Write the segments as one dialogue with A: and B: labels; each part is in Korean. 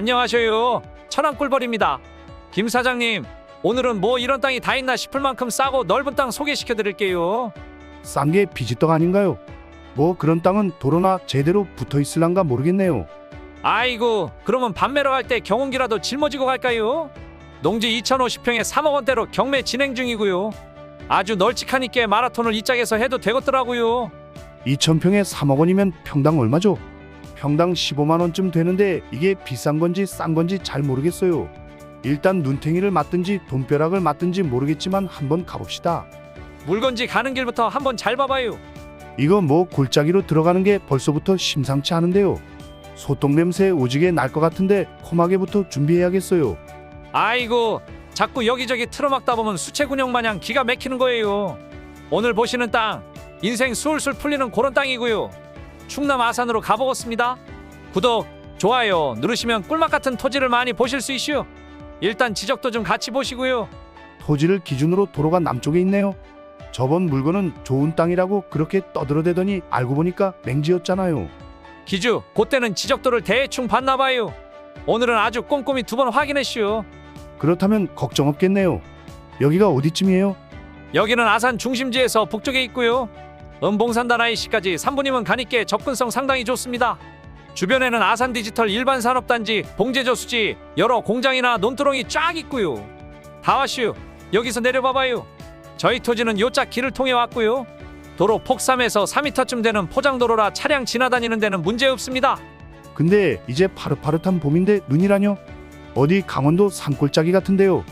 A: 안녕하셔요. 천안 꿀벌입니다. 김 사장님, 오늘은 뭐 이런 땅이 다 있나 싶을 만큼 싸고 넓은 땅 소개시켜 드릴게요.
B: 싼 게 비지떡 아닌가요? 뭐 그런 땅은 도로나 제대로 붙어 있을란가 모르겠네요.
A: 아이고, 그러면 판매러 갈 때 경운기라도 짊어지고 갈까요? 농지 2,050평에 3억 원대로 경매 진행 중이고요. 아주 널찍하니까 마라톤을 이 짝에서 해도 되겠더라고요.
B: 2,000평에 3억 원이면 평당 얼마죠? 평당 15만 원쯤 되는데 이게 비싼 건지 싼 건지 잘 모르겠어요. 일단 눈탱이를 맞든지 돈벼락을 맞든지 모르겠지만 한번 가봅시다.
A: 물건지 가는 길부터 한번 잘 봐봐요.
B: 이거 뭐 골짜기로 들어가는 게 벌써부터 심상치 않은데요. 소똥 냄새 오지게 날 것 같은데 코막에부터 준비해야겠어요.
A: 아이고, 자꾸 여기저기 틀어막다 보면 수채군용 마냥 기가 막히는 거예요. 오늘 보시는 땅, 인생 술술 풀리는 그런 땅이고요. 충남 아산으로 가보겠습니다. 구독, 좋아요 누르시면 꿀맛 같은 토지를 많이 보실 수 있슈. 일단 지적도 좀 같이 보시고요.
B: 토지를 기준으로 도로가 남쪽에 있네요. 저번 물건은 좋은 땅이라고 그렇게 떠들어대더니 알고 보니까 맹지였잖아요.
A: 기주, 그때는 지적도를 대충 봤나 봐요. 오늘은 아주 꼼꼼히 두 번 확인했슈.
B: 그렇다면 걱정 없겠네요. 여기가 어디쯤이에요?
A: 여기는 아산 중심지에서 북쪽에 있고요. 은봉산단 IC까지 3분이면 가니께 접근성 상당히 좋습니다. 주변에는 아산 디지털 일반 산업단지, 봉제저 수지, 여러 공장이나 논두렁이 쫙 있고요. 다 왔슈. 여기서 내려봐봐요. 저희 토지는 요짝 길을 통해 왔고요. 도로 폭 3에서 4m쯤 되는 포장도로라 차량 지나다니는 데는 문제 없습니다.
B: 근데 이제 파릇파릇한 봄인데 눈이라뇨? 어디 강원도 산골짜기 같은데요.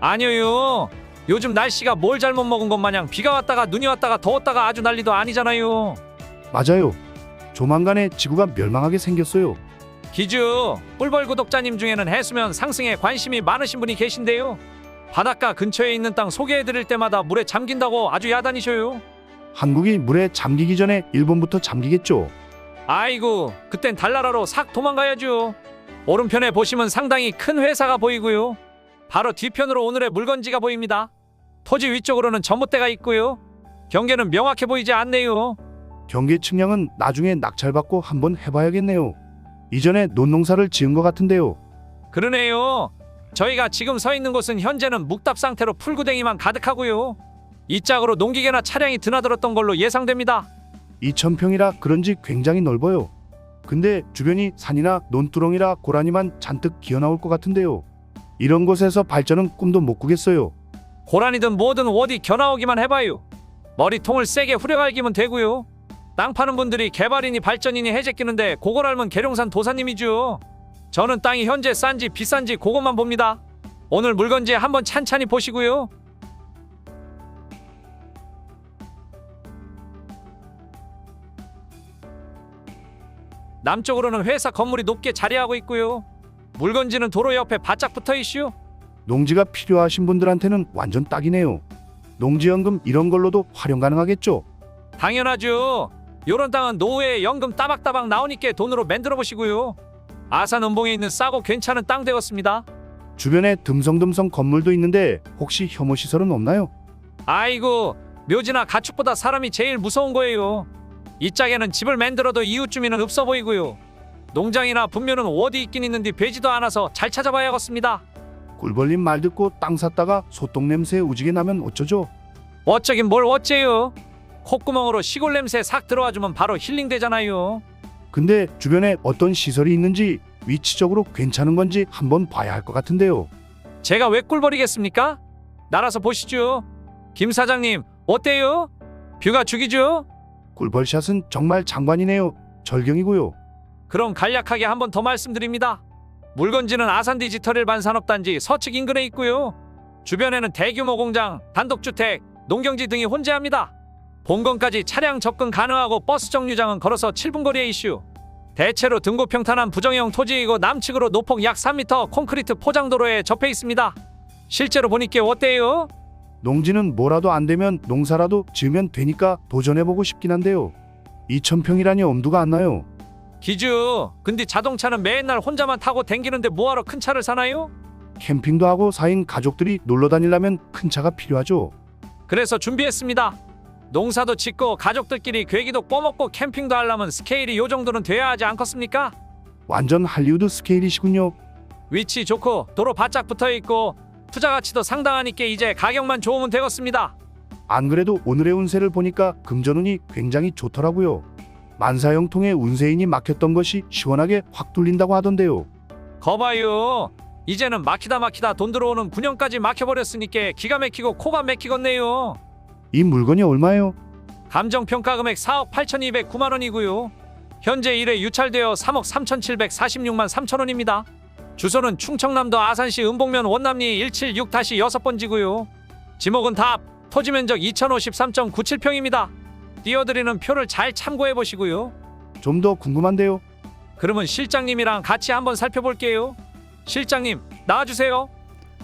A: 아니요. 요즘 날씨가 뭘 잘못 먹은 것 마냥 비가 왔다가 눈이 왔다가 더웠다가 아주 난리도 아니잖아요.
B: 맞아요. 조만간에 지구가 멸망하게 생겼어요.
A: 기주 꿀벌 구독자님 중에는 해수면 상승에 관심이 많으신 분이 계신데요. 바닷가 근처에 있는 땅 소개해드릴 때마다 물에 잠긴다고 아주 야단이셔요.
B: 한국이 물에 잠기기 전에 일본부터 잠기겠죠.
A: 아이고 그땐 달나라로 싹 도망가야죠. 오른편에 보시면 상당히 큰 회사가 보이고요. 바로 뒤편으로 오늘의 물건지가 보입니다. 토지 위쪽으로는 전봇대가 있고요. 경계는 명확해 보이지 않네요.
B: 경계 측량은 나중에 낙찰받고 한번 해봐야겠네요. 이전에 논농사를 지은 것 같은데요.
A: 그러네요. 저희가 지금 서 있는 곳은 현재는 묵답 상태로 풀구덩이만 가득하고요. 이 짝으로 농기계나 차량이 드나들었던 걸로 예상됩니다.
B: 2,000평이라 그런지 굉장히 넓어요. 근데 주변이 산이나 논두렁이라 고라니만 잔뜩 기어나올 것 같은데요. 이런 곳에서 발전은 꿈도 못 꾸겠어요.
A: 고라니든 뭐든 어디 겨나오기만 해봐요. 머리통을 세게 후려갈기면 되고요. 땅 파는 분들이 개발이니 발전이니 해제끼는데 그걸 알면 계룡산 도사님이죠. 저는 땅이 현재 싼지 비싼지 그것만 봅니다. 오늘 물건지 한번 찬찬히 보시고요. 남쪽으로는 회사 건물이 높게 자리하고 있고요. 물건지는 도로 옆에 바짝 붙어 있슈.
B: 농지가 필요하신 분들한테는 완전 딱이네요. 농지연금 이런 걸로도 활용 가능하겠죠.
A: 당연하죠. 요런 땅은 노후에 연금 따박따박 나오니까 돈으로 만들어 보시고요. 아산 은봉에 있는 싸고 괜찮은 땅 되었습니다.
B: 주변에 듬성듬성 건물도 있는데 혹시 혐오 시설은 없나요?
A: 아이고 묘지나 가축보다 사람이 제일 무서운 거예요. 이 짝에는 집을 만들어도 이웃 주민은 없어 보이고요. 농장이나 분묘는 어디 있긴 있는데 되지도 않아서 잘 찾아봐야겠습니다.
B: 꿀벌님 말 듣고 땅 샀다가 소똥 냄새 우지게 나면 어쩌죠?
A: 어쩌긴 뭘 어째요. 콧구멍으로 시골 냄새 싹 들어와 주면 바로 힐링 되잖아요.
B: 근데 주변에 어떤 시설이 있는지 위치적으로 괜찮은 건지 한번 봐야 할 것 같은데요.
A: 제가 왜 꿀벌이겠습니까? 날아서 보시죠. 김 사장님 어때요? 뷰가 죽이죠?
B: 꿀벌샷은 정말 장관이네요. 절경이고요.
A: 그럼 간략하게 한번 더 말씀드립니다. 물건지는 아산 디지털 일반 산업단지 서측 인근에 있고요. 주변에는 대규모 공장, 단독주택, 농경지 등이 혼재합니다. 본건까지 차량 접근 가능하고 버스 정류장은 걸어서 7분 거리에 이슈. 대체로 등고 평탄한 부정형 토지이고 남측으로 노폭 약 3m 콘크리트 포장도로에 접해 있습니다. 실제로 보니까 어때요?
B: 농지는 뭐라도 안 되면 농사라도 지으면 되니까 도전해보고 싶긴 한데요. 2천평이라니 엄두가 안 나요.
A: 기주, 근데 자동차는 맨날 혼자만 타고 댕기는데 뭐하러 큰 차를 사나요?
B: 캠핑도 하고 4인 가족들이 놀러 다니려면 큰 차가 필요하죠.
A: 그래서 준비했습니다. 농사도 짓고 가족들끼리 괴기도 꿔먹고 캠핑도 하려면 스케일이 요 정도는 돼야 하지 않겠습니까?
B: 완전 할리우드 스케일이시군요.
A: 위치 좋고 도로 바짝 붙어 있고 투자 가치도 상당하니까 이제 가격만 좋으면 되겠습니다.
B: 안 그래도 오늘의 운세를 보니까 금전운이 굉장히 좋더라고요. 만사형통의 운세인이 막혔던 것이 시원하게 확 뚫린다고 하던데요.
A: 거봐요. 이제는 막히다 막히다 돈 들어오는 9년까지 막혀버렸으니까 기가 막히고 코가 막히겠네요.
B: 이 물건이 얼마예요?
A: 감정평가 금액 4억 8,209만 원이고요. 현재 1회 유찰되어 3억 3,746만 3천 원입니다. 주소는 충청남도 아산시 은봉면 원남리 176-6번지고요. 지목은 답, 토지 면적 2,053.97평입니다. 띄워드리는 표를 잘 참고해 보시고요.
B: 좀 더 궁금한데요.
A: 그러면 실장님이랑 같이 한번 살펴볼게요. 실장님, 나와주세요.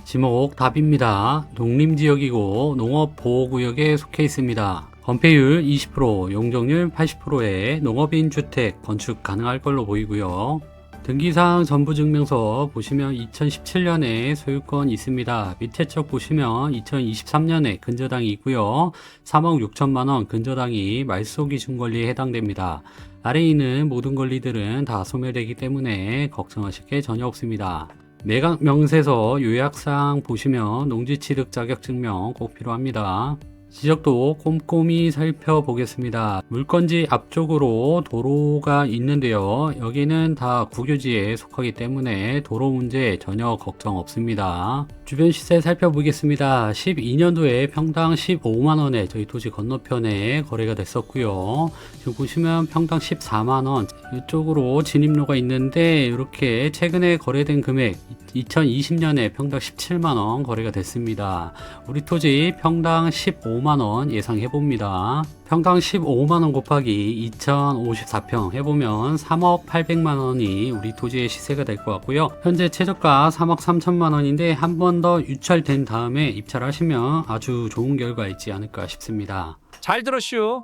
C: 지목 답입니다. 농림지역이고 농업보호구역에 속해 있습니다. 건폐율 20%, 용적률 80%의 농업인 주택 건축 가능할 걸로 보이고요. 등기사항 전부증명서 보시면 2017년에 소유권 있습니다. 밑에 쪽 보시면 2023년에 근저당이 있고요. 3억 6천만 원 근저당이 말소 기준 권리에 해당됩니다. 아래에 있는 모든 권리들은 다 소멸되기 때문에 걱정하실 게 전혀 없습니다. 매각 명세서 요약사항 보시면 농지취득 자격증명 꼭 필요합니다. 지적도 꼼꼼히 살펴보겠습니다. 물건지 앞쪽으로 도로가 있는데요. 여기는 다 국유지에 속하기 때문에 도로 문제 전혀 걱정 없습니다. 주변 시세 살펴보겠습니다. 12년도에 평당 15만원에 저희 토지 건너편에 거래가 됐었고요. 지금 보시면 평당 14만원 이쪽으로 진입로가 있는데 이렇게 최근에 거래된 금액 2020년에 평당 17만원 거래가 됐습니다. 우리 토지 평당 15만원 예상해봅니다. 평당 15만원 곱하기 2054평 해보면 3억 800만원이 우리 토지의 시세가 될 것 같고요. 현재 최저가 3억 3천만원인데 한 번 더 유찰된 다음에 입찰하시면 아주 좋은 결과 있지 않을까 싶습니다.
A: 잘 들었슈.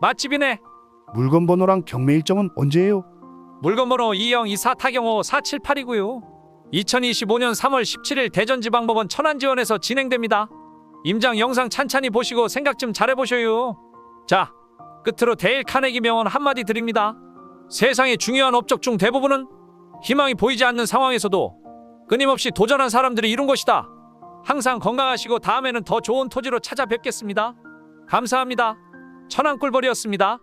A: 맛집이네.
B: 물건 번호랑 경매 일정은 언제예요?
A: 물건 번호 2024 타경호 478이고요. 2025년 3월 17일 대전지방법원 천안지원에서 진행됩니다. 임장 영상 찬찬히 보시고 생각 좀 잘해보셔요. 자, 끝으로 데일 카네기 명언 한마디 드립니다. 세상의 중요한 업적 중 대부분은 희망이 보이지 않는 상황에서도 끊임없이 도전한 사람들이 이룬 것이다. 항상 건강하시고 다음에는 더 좋은 토지로 찾아뵙겠습니다. 감사합니다. 천안꿀벌이었습니다.